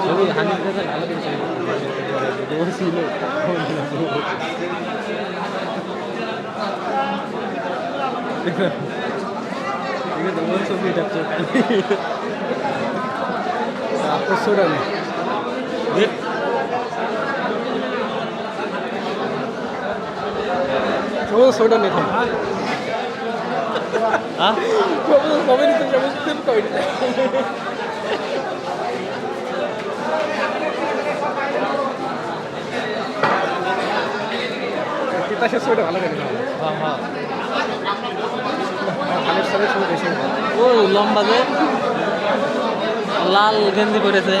ছবি হানি ভালো করে কিছু ও ছিল ঠিক আছে তোমার ছবি এটা আপনার সোডা নেই সমস্ত সোডা নেই হ্যাঁ কবে নিতে সমস্ত কবে নিতে শেষ ভালো লাগে। ও লম্বা যে লাল গেঞ্জি পরেছে।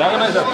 রাখা নাই স্যার